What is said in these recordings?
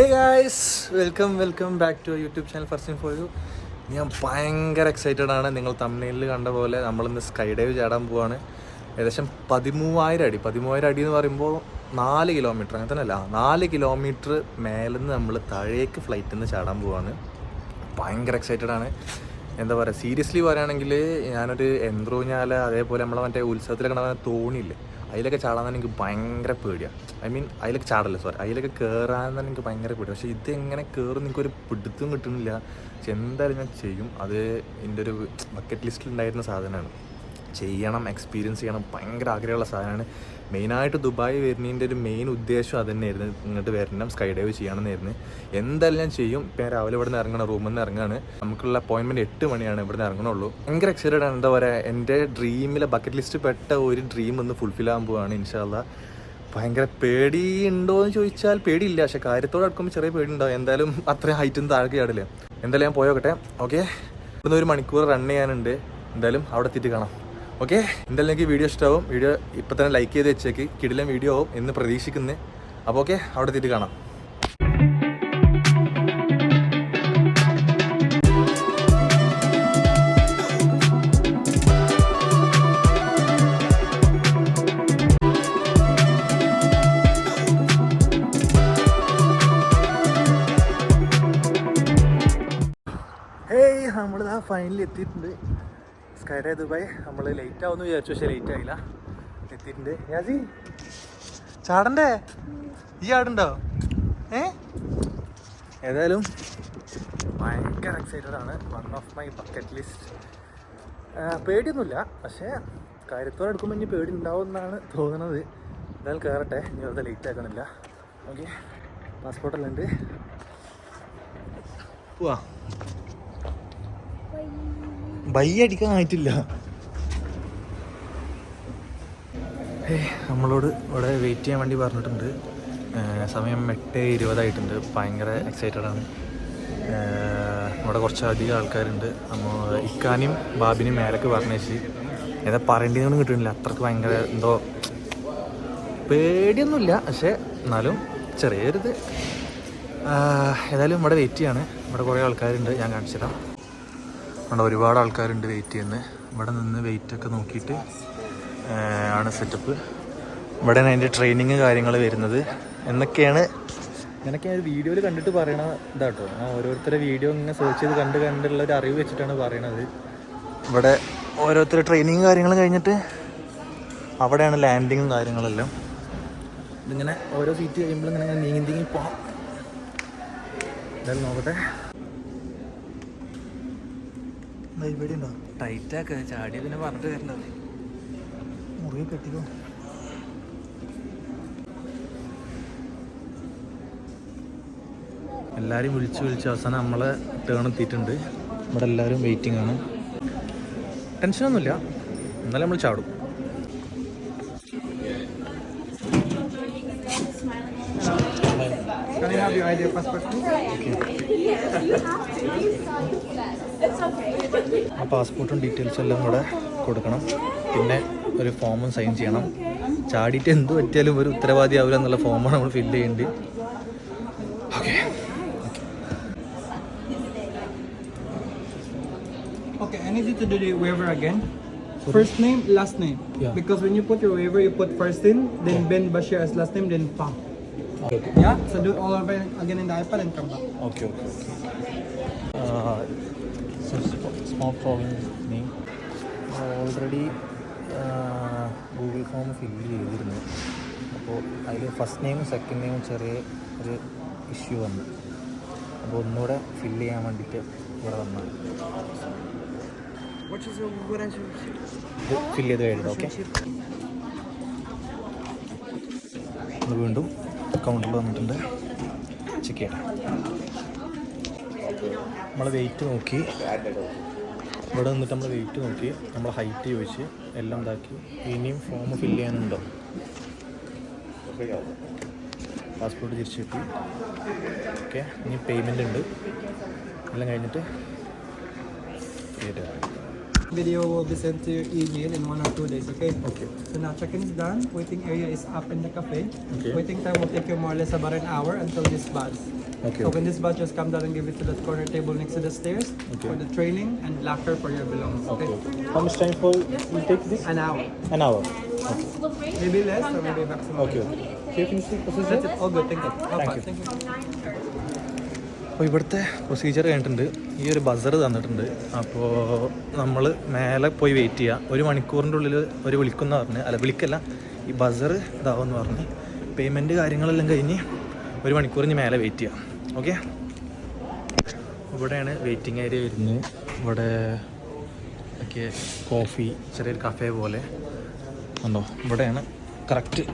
Hey guys welcome welcome back to YouTube channel first for you ഞാൻ ഭയങ്കര excited ആണ്. നിങ്ങൾ തമിഴിൽ കണ്ട പോലെ നമ്മളിന്ന് സ്കൈ ഡൈവ് ചാടാൻ പോവാണ്. ഏകദേശം പതിമൂവായിരം അടി. പതിമൂവായിരം അടി എന്ന് പറയുമ്പോൾ നാല് കിലോമീറ്റർ അങ്ങനെ തന്നെ അല്ല നാല് കിലോമീറ്റർ മേലെന്ന് നമ്മൾ താഴേക്ക് ഫ്ലൈറ്റിൽ നിന്ന് ചാടാൻ പോവാണ്. ഭയങ്കര എക്സൈറ്റഡ് ആണ്. എന്താ പറയുക സീരിയസ്ലി പറയുകയാണെങ്കിൽ ഞാനൊരു എന്ത്രൂഞ്ഞാല അതേപോലെ നമ്മളെ മറ്റേ ഉണ്ടാകുന്ന തോണിയില്ലേ അതിലൊക്കെ ചാടാൻ എനിക്ക് ഭയങ്കര പേടിയാണ് ഐ മീൻ അതിലൊക്കെ ചാടല്ല സോറി അതിലൊക്കെ കയറാൻ തന്നെ എനിക്ക് ഭയങ്കര പേടി പക്ഷേ ഇത് എങ്ങനെ കയറും എനിക്കൊരു പിടുത്തം കിട്ടുന്നില്ല. പക്ഷെ എന്തായാലും ഞാൻ ചെയ്യും. അത് എന്റെ ഒരു ബക്കറ്റ് ലിസ്റ്റിൽ ഉണ്ടായിരുന്ന സാധനമാണ്. ചെയ്യണം എക്സ്പീരിയൻസ് ചെയ്യണം ഭയങ്കര ആഗ്രഹമുള്ള സാധനമാണ്. മെയിനായിട്ട് ദുബായ് വരുന്നതിന്റെ ഒരു മെയിൻ ഉദ്ദേശം അത് തന്നെയായിരുന്നു ഇങ്ങോട്ട് വരണം സ്കൈ ഡൈവ് ചെയ്യണമെന്നായിരുന്നു. എന്തായാലും ഞാൻ ചെയ്യും? ഇപ്പം ഞാൻ രാവിലെ ഇവിടെ നിന്ന് ഇറങ്ങണം റൂമിൽ നിന്ന് ഇറങ്ങാണ്. നമുക്കുള്ള അപ്പോയിൻമെന്റ് എട്ട് മണിയാണ് ഇവിടെ നിന്ന് ഇറങ്ങണുള്ളൂ. ഭയങ്കര എക്സൈറ്റഡ് ആണ്. എന്താ പറയുക എന്റെ ഡ്രീമിലെ ബക്കറ്റ് ലിസ്റ്റ് പെട്ട ഒരു ഡ്രീം ഒന്ന് ഫുൾഫിൽ ആകാൻ പോവുകയാണ് ഇൻഷാല്ല ഭയങ്കര പേടി ഉണ്ടോ എന്ന് ചോദിച്ചാൽ പേടിയില്ല. പക്ഷെ കാര്യത്തോട് അടുക്കുമ്പോൾ ചെറിയ പേടി ഉണ്ടാവും. എന്തായാലും അത്രയും ഹൈറ്റും താഴേക്ക് ചാടില്ല. എന്തായാലും ഞാൻ പോയോക്കട്ടെ. ഓക്കെ ഇവിടുന്ന് ഒരു മണിക്കൂർ റൺ ചെയ്യാനുണ്ട്. എന്തായാലും അവിടെ എത്തിയിട്ട് കാണാം. ഓക്കെ എന്തായാലും എനിക്ക് വീഡിയോ ഇഷ്ടമാവും വീഡിയോ ഇപ്പം തന്നെ ലൈക്ക് ചെയ്ത് വെച്ചേക്ക്. കിടിലം വീഡിയോ ആവും എന്ന് പ്രതീക്ഷിക്കുന്നത് അപ്പോൾ ഓക്കെ അവിടെ എത്തിയിട്ട് കാണാം. ഫൈനലി എത്തിയിട്ടുണ്ട്. സ്കൈ ഡേ ദുബായ് നമ്മൾ ലേറ്റ് ആവുമെന്ന് വിചാരിച്ചു പക്ഷേ ലേറ്റ് ആയില്ല. എത്തിയിട്ടുണ്ട്. യാസി ചാടണ്ടേ? ഈ ആടുണ്ടോ? ഏ? ഏതായാലും ഭയങ്കര എക്സൈറ്റഡ് ആണ്. One of my bucket list പേടിയൊന്നുമില്ല. പക്ഷേ കാര്യത്തോടെ എടുക്കുമ്പോൾ ഇനി പേടി ഉണ്ടാവും എന്നാണ് തോന്നുന്നത്. എന്തായാലും കയറട്ടെ ഇനി വെറുതെ ലേറ്റ് ആക്കണില്ല. ഓക്കെ. പാസ്പോർട്ടെല്ലാം ഉണ്ട്. പോവാ ബൈ അടിക്കാൻ ആയിട്ടില്ല നമ്മളോട് ഇവിടെ വെയിറ്റ് ചെയ്യാൻ വേണ്ടി പറഞ്ഞിട്ടുണ്ട്. സമയം എട്ട് ഇരുപതായിട്ടുണ്ട്. ഭയങ്കര എക്സൈറ്റഡ് ആണ്. ഇവിടെ കുറച്ചധികം ആൾക്കാരുണ്ട്. നമ്മൾ ഇക്കാനും ബാബിനും മേലൊക്കെ പറഞ്ഞേച്ച് ഏതാ പറയേണ്ടതൊന്നും കിട്ടുന്നില്ല. അത്രയ്ക്ക് ഭയങ്കര എന്തോ പേടിയൊന്നുമില്ല. പക്ഷേ എന്നാലും ചെറിയൊരിത്. ഏതായാലും ഇവിടെ വെയിറ്റ് ചെയ്യാണ്. ഇവിടെ കുറേ ആൾക്കാരുണ്ട്. ഞാൻ കാണിച്ചു തരാം അവിടെ ഒരുപാട് ആൾക്കാരുണ്ട് വെയിറ്റ് ചെയ്യുന്നത് ഇവിടെ നിന്ന് വെയിറ്റ് ഒക്കെ നോക്കിയിട്ട് ആണ് സെറ്റപ്പ് ഇവിടെയാണ് അതിന്റെ ട്രെയിനിങ് കാര്യങ്ങൾ വരുന്നത്. എന്നൊക്കെയാണ് ഞാനൊക്കെ ഒരു വീഡിയോയിൽ കണ്ടിട്ട് പറയണ ഇതാട്ടോ. ആ ഓരോരുത്തരുടെ വീഡിയോ ഇങ്ങനെ സെർച്ച് ചെയ്ത് കണ്ട് കണ്ടുള്ള ഒരു അറിവ് വെച്ചിട്ടാണ് പറയണത്. ഇവിടെ ഓരോരുത്തർ ട്രെയിനിങ് കാര്യങ്ങൾ കഴിഞ്ഞിട്ട് അവിടെയാണ് ലാൻഡിങ്ങും കാര്യങ്ങളെല്ലാം. ഇതിങ്ങനെ ഓരോ സീറ്റ് കഴിയുമ്പോൾ ഇങ്ങനെ നീങ്ങി നീങ്ങി പോകാം എന്തായാലും നോക്കട്ടെ. ഇവിടെ ഉണ്ടോ ടൈറ്റാക്ക ചാടി പിന്നെ പറഞ്ഞിട്ട് വരണ്ടത് മുറിയെ കെട്ടിക്കോ. എല്ലാവരും വിളിച്ച് വിളിച്ച് അവസാനം നമ്മളെ ടേൺ എത്തിയിട്ടുണ്ട്. ഇവിടെ എല്ലാവരും വെയിറ്റിംഗ് ആണ്. ടെൻഷനൊന്നുമില്ല എന്നാലും നമ്മൾ ചാടും. Can I have your ID passport? ആ പാസ്പോർട്ടും ഡീറ്റെയിൽസും എല്ലാം കൂടെ കൊടുക്കണം പിന്നെ ഒരു ഫോമും സൈൻ ചെയ്യണം ചാടിയിട്ട് എന്ത് പറ്റിയാലും ഒരു ഉത്തരവാദി ആവില്ല എന്നുള്ള ഫോമാണ് നമ്മൾ ഫില്ല് ചെയ്യേണ്ടത് okay Okay, I need you to do the waiver again. First name, last name. Yeah. Because when you put your waiver, you put first name, then Ben Bashir as last name, then Pa. Yeah? So do it all over again in the iPad and come back. Okay okay small problem problem me. Already Google form fill ചെയ്തിരുന്നു അപ്പോൾ അതിൽ first നെയിമും second നെയിമും ചെറിയ ഒരു issue വന്നു അപ്പോൾ ഒന്നുകൂടെ ഫില്ല് ചെയ്യാൻ വേണ്ടിയിട്ട് ഇവിടെ വന്നു is is ഇത് ഫില്ല് ചെയ്ത് കഴിഞ്ഞു ഓക്കെ വീണ്ടും അക്കൗണ്ടിൽ വന്നിട്ടുണ്ട്. ചെക്ക് ചെയ്യട്ടെ. നമ്മൾ വെയിറ്റ് നോക്കി. ഇവിടെ നിന്നിട്ട് നമ്മൾ വെയിറ്റ് നോക്കി. നമ്മൾ ഹൈറ്റ് ചോദിച്ച് എല്ലാം ഇതാക്കി. ഇനിയും ഫോം ഫില്ല് ചെയ്യാനുണ്ടോ? പാസ്പോർട്ട് തിരിച്ചു കിട്ടി. ഓക്കെ ഇനി പേയ്മെന്റ് ഉണ്ട്. എല്ലാം കഴിഞ്ഞിട്ട്. Create Video will be sent to your email in one or two days, okay? Okay. So now check-in is done. Waiting area is up in the cafe. Okay. Waiting time will take you more or less about an hour until this bus. Okay, So when this bus just come down and give it to that corner table next to the stairs Okay. for the training and locker for your belongings. Okay. How much time for you take this? An hour. An hour. Maybe less or maybe maximum. Okay. Can you finish the That's it. All good. Thank you. No Thank you. Thank you. അപ്പോൾ ഇവിടുത്തെ procedure കഴിഞ്ഞിട്ടുണ്ട്. ഈ ഒരു buzzer തന്നിട്ടുണ്ട്. അപ്പോൾ നമ്മൾ മേലെ പോയി വെയിറ്റ് ചെയ്യുക ഒരു മണിക്കൂറിന്റെ ഉള്ളിൽ ഒരു വിളിക്കുന്ന പറഞ്ഞ്. അല്ല വിളിക്കല്ല. ഈ ബസർ ഇതാവുമെന്ന് പറഞ്ഞ്. പേയ്മെന്റ് കാര്യങ്ങളെല്ലാം കഴിഞ്ഞ് ഒരു മണിക്കൂർ ഇനി മേലെ വെയിറ്റ് ചെയ്യാം. ഓക്കെ ഇവിടെയാണ് വെയിറ്റിംഗ് ഏരിയ വരുന്നത്. ഇവിടെ ഒക്കെ കോഫി ചെറിയൊരു കഫേ പോലെ. ഉണ്ടോ ഇവിടെയാണ് കറക്റ്റ്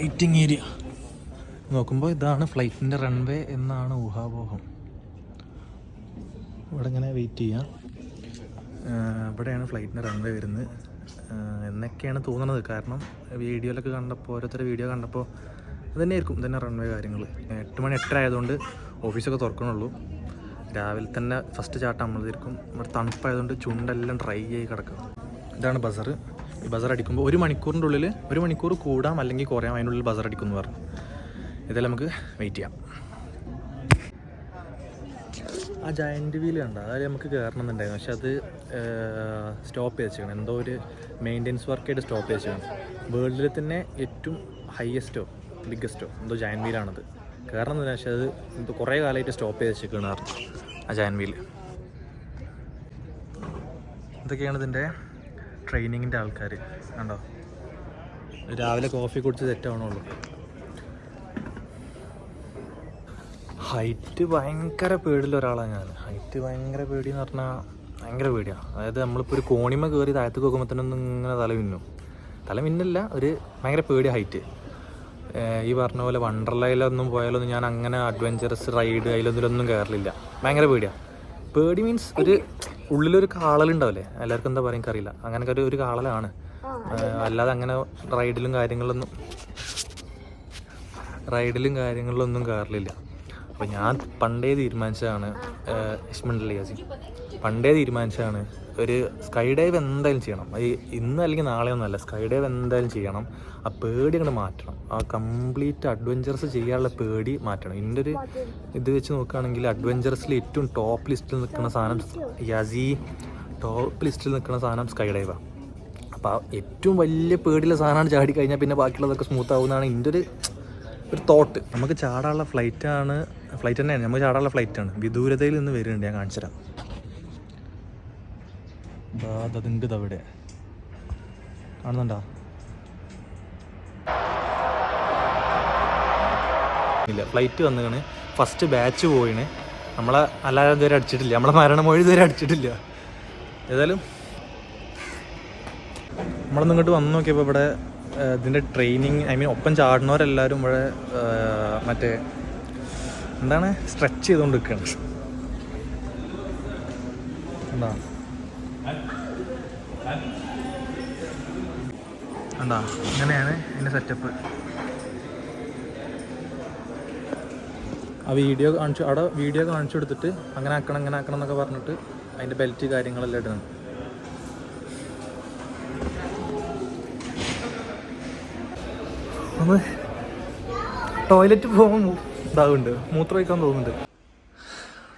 വെയിറ്റിംഗ് ഏരിയ നോക്കുമ്പോൾ ഇതാണ് ഫ്ലൈറ്റിന്റെ റൺവേ എന്നാണ് ഊഹാപോഹം. ഇവിടെ ഇങ്ങനെ വെയിറ്റ് ചെയ്യാം ഇവിടെയാണ് ഫ്ലൈറ്റിന്റെ റൺവേ വരുന്നത്. എന്നൊക്കെയാണ് തോന്നുന്നത്. കാരണം വീഡിയോയിലൊക്കെ കണ്ടപ്പോൾ ഓരോരുത്തരുടെ വീഡിയോ കണ്ടപ്പോൾ ഇത് തന്നെയായിരിക്കും ഇതന്നെ റൺവേ കാര്യങ്ങൾ എട്ട് മണി എട്ടര ആയതുകൊണ്ട് ഓഫീസൊക്കെ തുറക്കണുള്ളൂ. രാവിലെ തന്നെ ഫസ്റ്റ് ചാട്ടം നമ്മൾ തീർക്കും ഇവിടെ തണുപ്പായതുകൊണ്ട് ചുണ്ടെല്ലാം ഡ്രൈ ആയി കിടക്കും. ഇതാണ് ബസർ ഈ ബസർ അടിക്കുമ്പോൾ ഒരു മണിക്കൂറിന്റെ ഉള്ളിൽ ഒരു മണിക്കൂർ കൂടാം അല്ലെങ്കിൽ കുറയാം. അതിനുള്ളിൽ ബസർ അടിക്കും എന്ന് പറഞ്ഞു. ഇതെല്ലാം നമുക്ക് വെയിറ്റ് ചെയ്യാം. ആ ജയന്റ് വീൽ കണ്ട? അതായത് നമുക്ക് കയറണം എന്നുണ്ടായിരുന്നു പക്ഷെ അത് സ്റ്റോപ്പ് ചെയ്ത് വെച്ചേക്കണം എന്തോ ഒരു മെയിന്റെനൻസ് വർക്കായിട്ട് സ്റ്റോപ്പ് ചെയ്ത് വെച്ചേക്കണം വേൾഡിൽ തന്നെ ഏറ്റവും ഹയസ്റ്റോ ബിഗ്ഗസ്റ്റോ എന്തോ ജയൻ വീലാണത് കയറണം എന്ന് പക്ഷെ അത് ഇപ്പോൾ കുറേ കാലമായിട്ട് സ്റ്റോപ്പ് ചെയ്ത് വെച്ചിരിക്കണം പറഞ്ഞു ആ ജയൻ വീൽ ഇതൊക്കെയാണ് ഇതിന്റെ ട്രെയിനിങ്ങിന്റെ ആൾക്കാർ കണ്ടോ? രാവിലെ കോഫി കുടിച്ച് സെറ്റാവണുള്ളൂ ഹൈറ്റ് ഭയങ്കര പേടിയുള്ള ഒരാളാണ് ഞാൻ. ഹൈറ്റ് ഭയങ്കര പേടി എന്ന് പറഞ്ഞാൽ ഭയങ്കര പേടിയാണ് അതായത് നമ്മളിപ്പോൾ ഒരു കോണിമ കയറി താഴത്തേക്ക് ഒന്നും ഇങ്ങനെ തല മിന്നും. തല മിന്നില്ല ഒരു ഭയങ്കര പേടി ഹൈറ്റ്. ഈ പറഞ്ഞ പോലെ വണ്ടർലയിലൊന്നും പോയാലൊന്നും ഞാൻ അങ്ങനെ അഡ്വഞ്ചറസ് റൈഡ് അതിലൊന്നിലൊന്നും കയറലില്ല ഭയങ്കര പേടിയാണ് പേടി മീൻസ് ഒരു ഉള്ളിലൊരു കാളലുണ്ടാവില്ലേ? എല്ലാവർക്കും എന്താ പറയുക അറിയില്ല അങ്ങനെയൊക്കെ ഒരു ഒരു കാളലാണ്. അല്ലാതെ അങ്ങനെ റൈഡിലും കാര്യങ്ങളിലൊന്നും റൈഡിലും കാര്യങ്ങളിലൊന്നും കയറലില്ല അപ്പോൾ ഞാൻ പണ്ടേ തീരുമാനിച്ചതാണ് ഇഷ്മണ്ടല്ലേ യാസി പണ്ടേ തീരുമാനിച്ചതാണ് ഒരു സ്കൈ ഡൈവ് എന്തായാലും ചെയ്യണം. ഈ ഇന്ന് അല്ലെങ്കിൽ നാളെ ഒന്നുമല്ല സ്കൈ ഡൈവ് എന്തായാലും ചെയ്യണം. ആ പേടി അങ്ങോട്ട് മാറ്റണം. ആ കംപ്ലീറ്റ് അഡ്വഞ്ചറസ് ചെയ്യാനുള്ള പേടി മാറ്റണം. എന്റെ ഒരു ഇത് വെച്ച് നോക്കുകയാണെങ്കിൽ അഡ്വഞ്ചറസിൽ ഏറ്റവും ടോപ്പ് ലിസ്റ്റിൽ നിൽക്കുന്ന സാധനം യാസി ടോപ്പ് ലിസ്റ്റിൽ നിൽക്കുന്ന സാധനം സ്കൈ ഡൈവാണ് അപ്പോൾ ഏറ്റവും വലിയ പേടിയുള്ള സാധനമാണ് ചാടി കഴിഞ്ഞാൽ പിന്നെ ബാക്കിയുള്ളതൊക്കെ സ്മൂത്ത് ആവുന്നതാണ് എന്റെ ഒരു ഒരു തോട്ട് നമുക്ക് ചാടാനുള്ള ഫ്ലൈറ്റ് ആണ് ഫ്ലൈറ്റ് തന്നെയാണ്. നമുക്ക് ചാടാനുള്ള ഫ്ലൈറ്റ് ആണ്. വിദൂരതയിൽ നിന്ന് വരുന്നുണ്ട് ഞാൻ കാണിച്ചു തരാം. അതുണ്ട് അവിടെ കാണുന്നുണ്ടോ? ഇല്ല ഫ്ലൈറ്റ് വന്നതാണ് ഫസ്റ്റ് ബാച്ച് പോയിണ്. നമ്മളെ അല്ലാതെ ഇതുവരെ അടിച്ചിട്ടില്ല. നമ്മളെ മരണമൊഴി ഇതുവരെ അടിച്ചിട്ടില്ല. ഏതായാലും നമ്മളൊന്നും ഇങ്ങോട്ട് വന്ന് നോക്കിയപ്പോൾ ഇവിടെ ഇതിന്റെ ട്രെയിനിങ് ഐ മീൻ ഒപ്പം ചാടുന്നവരെല്ലാവരും ഇവിടെ മറ്റേ എന്താണ്? സ്ട്രെച്ച് ചെയ്തുകൊണ്ട് നിൽക്കുകയാണ് എന്താ? എന്താ? ഇങ്ങനെയാണ് ഇതിന്റെ സെറ്റപ്പ് ആ വീഡിയോ കാണിച്ചു അവിടെ വീഡിയോ കാണിച്ചു കൊടുത്തിട്ട് അങ്ങനെ ആക്കണം അങ്ങനെ ആക്കണം എന്നൊക്കെ പറഞ്ഞിട്ട് അതിന്റെ ബെൽറ്റ് കാര്യങ്ങളെല്ലാം ഇടുന്നത് ഒന്ന് ടോയ്ലറ്റ് പോകാൻ ഇതാവുന്നുണ്ട്. മൂത്രം വയ്ക്കാൻ തോന്നുന്നുണ്ട്.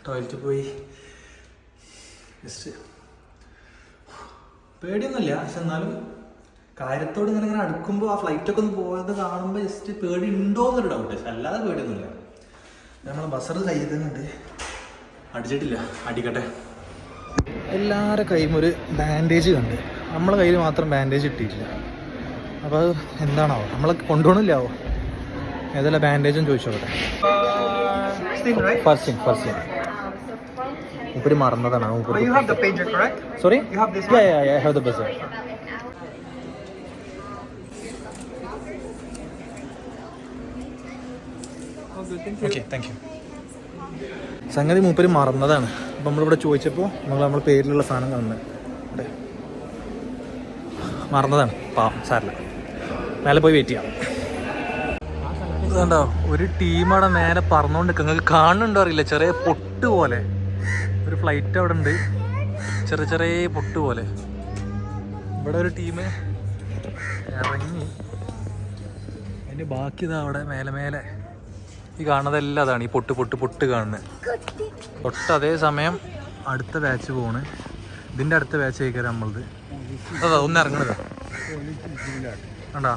ടോയ്ലറ്റ് പോയി. ജസ്റ്റ് പേടിയൊന്നുമില്ല. പക്ഷെ എന്നാലും കാര്യത്തോട് ഇങ്ങനെ ഇങ്ങനെ അടുക്കുമ്പോൾ ആ ഫ്ലൈറ്റൊക്കെ ഒന്ന് പോയത് കാണുമ്പോൾ ജസ്റ്റ് പേടി ഉണ്ടോ എന്നൊരു ഡൗട്ട് പക്ഷെ അല്ലാതെ പേടിയൊന്നുമില്ല. നമ്മൾ ബസർ കയ്യുന്നുണ്ട് അടിച്ചിട്ടില്ല. അടിക്കട്ടെ. എല്ലാവരുടെ കയ്യും ഒരു ബാൻഡേജ് കണ്ട്. നമ്മളെ കയ്യിൽ മാത്രം ബാൻഡേജ് ഇട്ടിട്ടില്ല. അപ്പോൾ അത് എന്താണാവോ? നമ്മളെ കൊണ്ടുപോകണില്ലാവോ ഏതല്ല ബാൻഡേജും ചോദിച്ചോട്ടെ. First right? ഫസ്റ്റ് ഫർസിങ് മൂപ്പര് മറന്നതാണ് sorry have the buzzer. Okay thank you സംഗതി മൂപ്പര് മറന്നതാണ്. അപ്പം നമ്മളിവിടെ ചോദിച്ചപ്പോൾ നമ്മൾ നമ്മുടെ പേരിലുള്ള സാധനം കാണുന്നത്. ഇവിടെ മറന്നതാണ്. പാവം സാറില്ല മേലെ പോയി വെയിറ്റ് ചെയ്യാം. ഒരു ടീമാണ് നേരെ പറന്നുകൊണ്ട് നിങ്ങൾക്ക് കാണുന്നുണ്ടോ അറിയില്ല. ചെറിയ പൊട്ട് പോലെ. ഒരു ഫ്ലൈറ്റ് അവിടെ ഉണ്ട്. ചെറിയ ചെറിയ പൊട്ട് പോലെ. ഇവിടെ ഒരു ടീം ഇറങ്ങി. അതിന്റെ ബാക്കി ഇതാ അവിടെ മേലെ മേലെ. ഈ കാണുന്നതെല്ലാം അതാണ്. ഈ പൊട്ട് പൊട്ട് പൊട്ട് കാണുന്നത് തൊട്ട് അതേ സമയം അടുത്ത ബാച്ച് പോണ്. ഇതിന്റെ അടുത്ത ബാച്ച് കഴിക്കാൻ നമ്മളത്. അതാ ഒന്ന് ഇറങ്ങണത്. കണ്ടാ?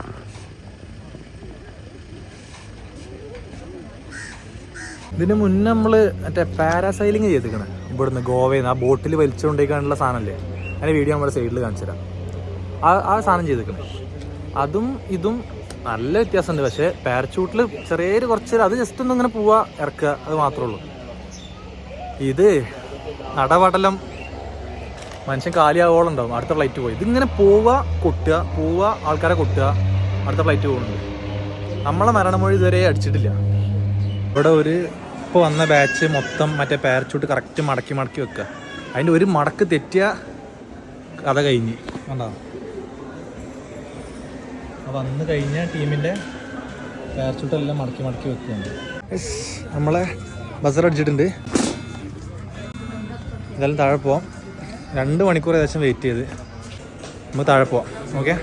ഇതിന് മുന്നേ നമ്മൾ മറ്റേ പാരാസൈലിങ് ചെയ്തിരിക്കണേ. ഇവിടുന്ന് ഗോവയിൽ നിന്ന് ആ ബോട്ടിൽ വലിച്ചുകൊണ്ടേക്കാണുള്ള സാധനമല്ലേ അതിന്റെ വീഡിയോ നമ്മുടെ സൈഡിൽ കാണിച്ചു തരാം ആ ആ സാധനം ചെയ്തിരിക്കണേ. അതും ഇതും നല്ല വ്യത്യാസമുണ്ട്. പക്ഷേ പാരച്ചൂട്ടിൽ ചെറിയൊരു കുറച്ച് അത് ജസ്റ്റ് ഒന്ന് ഇങ്ങനെ പോവുക ഇറക്കുക അത് മാത്രമേ ഉള്ളൂ. ഇത് നടപടലം മനുഷ്യൻ കാലിയാവോളം ഉണ്ടാവും. അടുത്ത ഫ്ലൈറ്റ് പോയി. ഇതിങ്ങനെ പോവുക കൊട്ടുക പോവുക ആൾക്കാരെ കൊട്ടുക അടുത്ത ഫ്ലൈറ്റ് പോകുന്നുണ്ട്. നമ്മളെ മരണമൊഴി ഇതുവരെ അടിച്ചിട്ടില്ല. ഇവിടെ ഒരു ഇപ്പോൾ വന്ന ബാച്ച് മൊത്തം മറ്റേ പാരച്ചൂട്ട് കറക്റ്റ് മടക്കി മടക്കി വെക്കുക. അതിന്റെ ഒരു മടക്ക് തെറ്റിയ കഥ കഴിഞ്ഞ്. കണ്ടോ? വന്നു കഴിഞ്ഞ ടീമിന്റെ പാരച്ചൂട്ടെല്ലാം മടക്കി മടക്കി വെക്കുകയാണ്. നമ്മളെ ബസർ അടിച്ചിട്ടുണ്ട്. എന്തായാലും താഴെ പോവാം. രണ്ട് മണിക്കൂർ ഏകദേശം വെയിറ്റ് ചെയ്ത്. നമുക്ക് താഴെ പോവാം. ഓക്കെ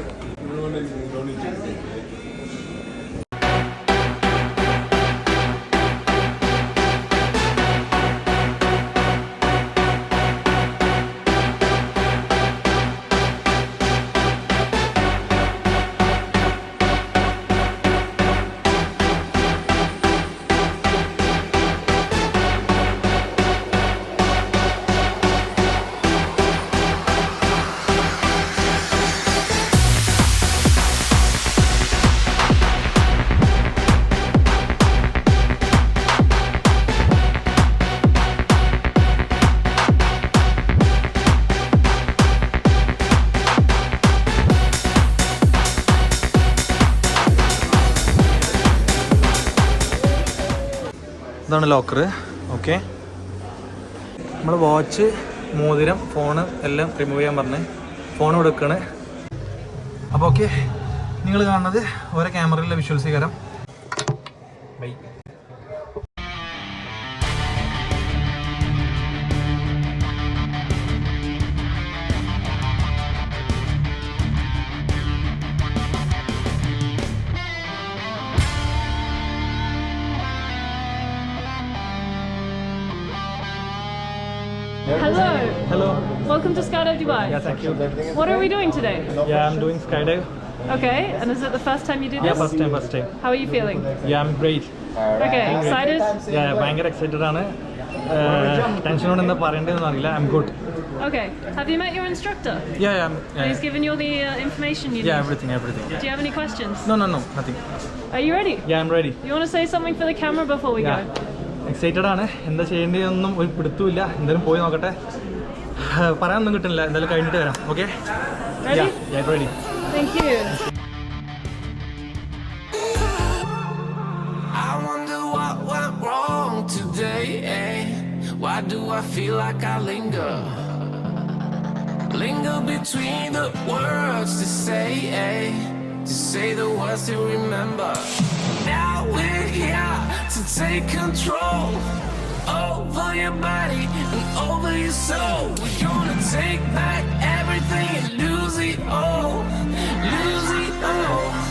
ഇതാണ് ലോക്കർ ഓക്കെ. നമ്മൾ വാച്ച് മോതിരം ഫോണ് എല്ലാം റിമൂവ് ചെയ്യാൻ പറഞ്ഞ് ഫോൺ കൊടുക്കണ് അപ്പോൾ ഓക്കെ നിങ്ങൾ കാണുന്നത് ഓരോ ക്യാമറയിലെ visuals by welcome to Skydive Dubai. Thank you What are we doing today? Yeah I am doing skydive Okay, and is it the first time you do yeah this? First time first time How are you feeling? Yeah I am great Okay, excited? Yeah ഭയങ്കര excited ആണ് ടെൻഷനോട് എന്താ പറയേണ്ടതെന്ന് അറിയില്ല I am good Okay, have you met your instructor? Yeah yeah He's given you all the uh, information you yeah need. Everything everything Do you have any questions? No no no nothing Are you ready? Yeah I am ready You want to say something for the camera before we yeah go? Excited ആണ് എന്താ ചെയ്യേണ്ടതെന്നും ഒരു പിടുത്തുമില്ല എന്തായാലും പോയി നോക്കട്ടെ പറയാനൊന്നും കിട്ടുന്നില്ല എന്തായാലും കഴിഞ്ഞിട്ട് വരാം okay Ready? Yeah ready Thank you. I wonder what went wrong today. Eh? Why do I feel like I linger? Linger between the words to say, eh? To say the words to remember. Now we're here to take control over your body and over your soul. We're gonna take back everything and lose it all. Lose it all.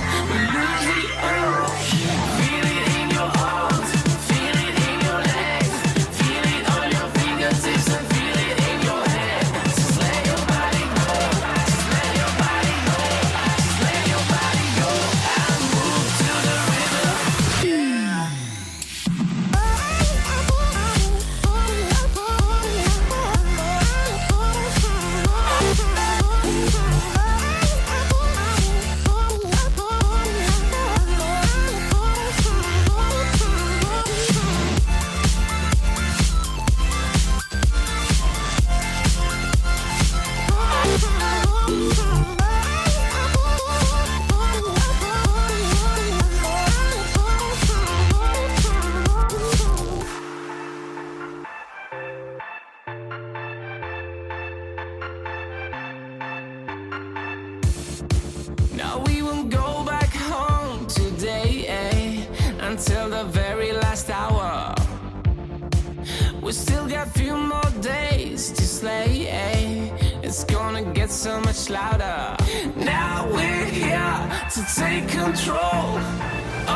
To. It's gonna get so much louder. Now we're here to take control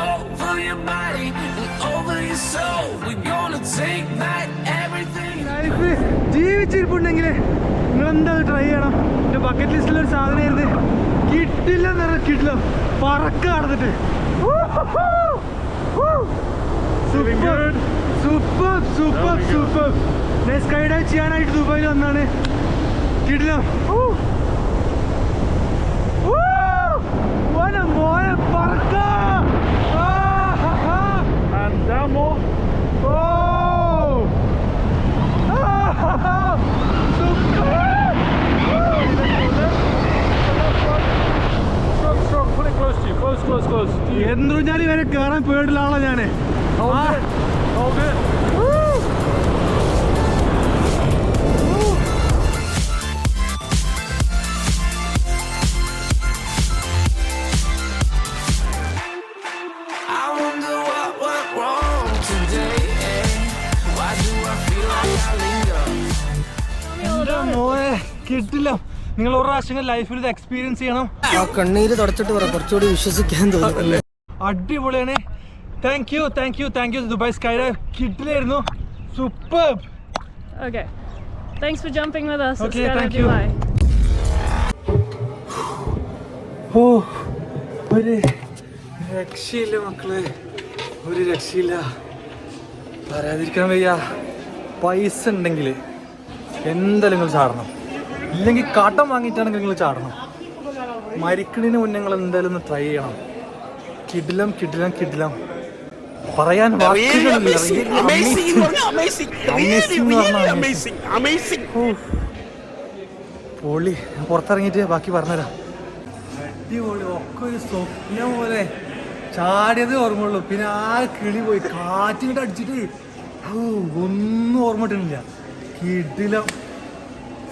over your body and over your soul. We're gonna take back everything. Life ജീവിച്ചിരിപ്പുണ്ടെങ്കിൽ നിങ്ങൾ എന്താ try ചെയ്യണം എന്റെ bucket ലിസ്റ്റിൽ ഒരു സാധനമായിരുന്നു കിട്ടില്ല പറഞ്ഞാൽ കിട്ടില്ല പറക്ക നടന്നിട്ട് സൂപ്പർ സൂപ്പർ സൂപ്പർ സൂപ്പർ ഞാൻ സ്കൈ ഡൈവ് ചെയ്യാനായിട്ട് ദുബായിൽ വന്നാണ്. കിട്ടില്ല മോനെ പറക്ക. ഓ. എന്തുഞ്ഞാലി വരെ കേറാൻ പേടില്ല ആളാ ഞാൻ. I wonder what went wrong today. Why do I feel like I linger? എന്റെ മോനെ കിട്ടില്ല നിങ്ങൾ ഒരു പ്രാവശ്യം ലൈഫിൽ ഇത് എക്സ്പീരിയൻസ് ചെയ്യണം ആ കണ്ണീര് തുടച്ചിട്ട് പറ കുറച്ചുകൂടി വിശ്വസിക്കാൻ തോന്നുന്നു അടിപൊളിയാണ് thank you thank you thank you Dubai skydive കിട്ടില്ലായിരുന്നു super okay thanks for jumping with us. Okay thank Skydive thank you. Dubai. ഓ ഒരു രക്ഷയില്ല മക്കളെ. ഒരു രക്ഷയില്ല. പറയാതിരിക്കാൻ വയ്യ. പൈസ ഉണ്ടെങ്കിൽ എന്തായാലും നിങ്ങൾ ചാടണം. ഇല്ലെങ്കിൽ കാട്ടം വാങ്ങിയിട്ടാണെങ്കിൽ നിങ്ങൾ ചാടണം. മരിക്കണിന് മുന്നേ നിങ്ങൾ എന്തായാലും ഒന്ന് ട്രൈ ചെയ്യണം. കിടിലം കിടിലം കിടിലം. പറയാൻ. പൊളി പുറത്തിറങ്ങിയിട്ട് ബാക്കി പറഞ്ഞുതരാം. അടിപൊളി ഒക്കെ ഒരു സ്വപ്നം പോലെ ചാടിയത് ഓർമ്മയുള്ളൂ. പിന്നെ ആ കിളി പോയി കാറ്റിങ്ങോട്ട് അടിച്ചിട്ട് ഒന്നും ഓർമ്മ കിട്ടുന്നില്ല. കിടിലം.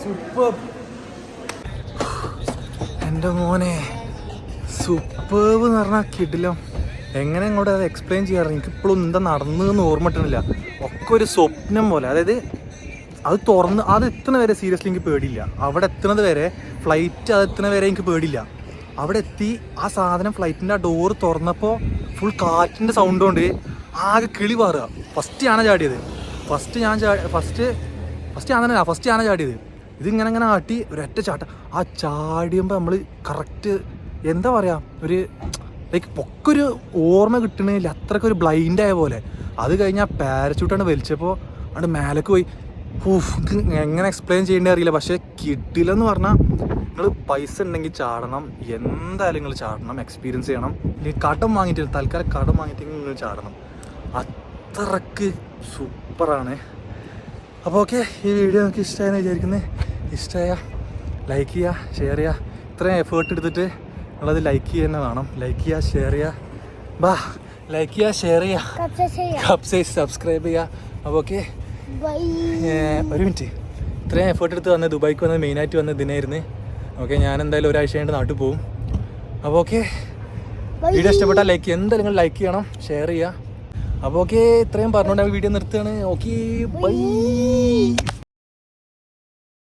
സൂപ്പർ എന്റെ മോനെ സൂപ്പർബ് എന്ന് പറഞ്ഞാൽ കിടിലം. എങ്ങനെ ഇങ്ങോട്ട് അത് എക്സ്പ്ലെയിൻ ചെയ്യാറ്? എനിക്ക് ഇപ്പോഴും എന്താ നടന്നതെന്ന് ഓർമ്മ ഒക്കെ ഒരു സ്വപ്നം പോലെ. അതായത് അത് തുറന്ന് അത് എത്തുന്ന വരെ സീരിയസ്ലി എനിക്ക് പേടിയില്ല. അവിടെ എത്തുന്നത് വരെ ഫ്ലൈറ്റ് അത് എത്തുന്ന വരെ എനിക്ക് പേടിയില്ല. അവിടെ എത്തി ആ സാധനം ഫ്ലൈറ്റിന്റെ ആ ഡോറ് തുറന്നപ്പോൾ ഫുൾ കാറ്റിന്റെ സൗണ്ട് കൊണ്ട് ആകെ കിളി പാറുക. ഫസ്റ്റ് ഞാനാണ് ചാടിയത്. ഫസ്റ്റ് ഞാൻ ചാ ഫസ്റ്റ് ഫസ്റ്റ് ഞാൻ തന്നെ ഫസ്റ്റ് ഞാനാണ് ചാടിയത്. ഇതിങ്ങനെ ഇങ്ങനെ ആട്ടി ഒരൊറ്റ ചാട്ടം. ആ ചാടിയുമ്പോൾ നമ്മൾ കറക്റ്റ് എന്താ പറയുക ഒരു ലൈക്ക് പൊക്കൊരു ഓർമ്മ കിട്ടണില്ല അത്രയ്ക്ക് ഒരു ബ്ലൈൻഡ് ആയ പോലെ. അത് കഴിഞ്ഞാൽ പാരച്ചൂട്ടാണ് വലിച്ചപ്പോൾ അവിടെ മേലേക്ക് പോയി. ഊഫ് എങ്ങനെ എക്സ്പ്ലെയിൻ ചെയ്യേണ്ടി അറിയില്ല. പക്ഷേ കിട്ടില്ലെന്ന് പറഞ്ഞാൽ നിങ്ങൾ പൈസ ഉണ്ടെങ്കിൽ ചാടണം. എന്തായാലും നിങ്ങൾ ചാടണം. എക്സ്പീരിയൻസ് ചെയ്യണം. ഇനി കടം വാങ്ങിയിട്ട് തൽക്കാലം കടം വാങ്ങിയിട്ട് നിങ്ങൾ ചാടണം. അത്രയ്ക്ക് സൂപ്പറാണ്. അപ്പോൾ ഓക്കെ ഈ വീഡിയോ നിങ്ങൾക്ക് ഇഷ്ടമായെന്ന് വിചാരിക്കുന്നത് ഇഷ്ടമായ ലൈക്ക് ചെയ്യുക ഷെയർ ചെയ്യുക ഇത്രയും എഫേർട്ട് എടുത്തിട്ട് നിങ്ങളത് ലൈക്ക് ചെയ്യുന്ന കാണാം വേണം. ലൈക്ക് ചെയ്യുക ഷെയർ ചെയ്യുക. ബാ ലൈക്ക് ചെയ്യുക ഷെയർ ചെയ്യുക. സബ്സ്ക്രൈബ് സബ്സ്ക്രൈബ് ചെയ്യുക. അപ്പോൾ ഓക്കെ ഒരു മിനിറ്റ് ഇത്രയും എഫേർട്ട് എടുത്ത് വന്നത് ദുബായിക്ക് വന്നത് മെയിനായിട്ട് വന്നത് ഇതിനായിരുന്നു. ഓക്കെ ഞാൻ എന്തായാലും ഒരാഴ്ച കഴിഞ്ഞിട്ട് നാട്ടിൽ പോകും അപ്പോൾ ഓക്കെ വീഡിയോ ഇഷ്ടപ്പെട്ടാൽ ലൈക്ക് എന്തായാലും നിങ്ങൾ ലൈക്ക് ചെയ്യണം ഷെയർ ചെയ്യുക. അപ്പോൾ ഓക്കെ ഇത്രയും പറഞ്ഞുകൊണ്ട് വീഡിയോ നിർത്തുകയാണ്. Okay bye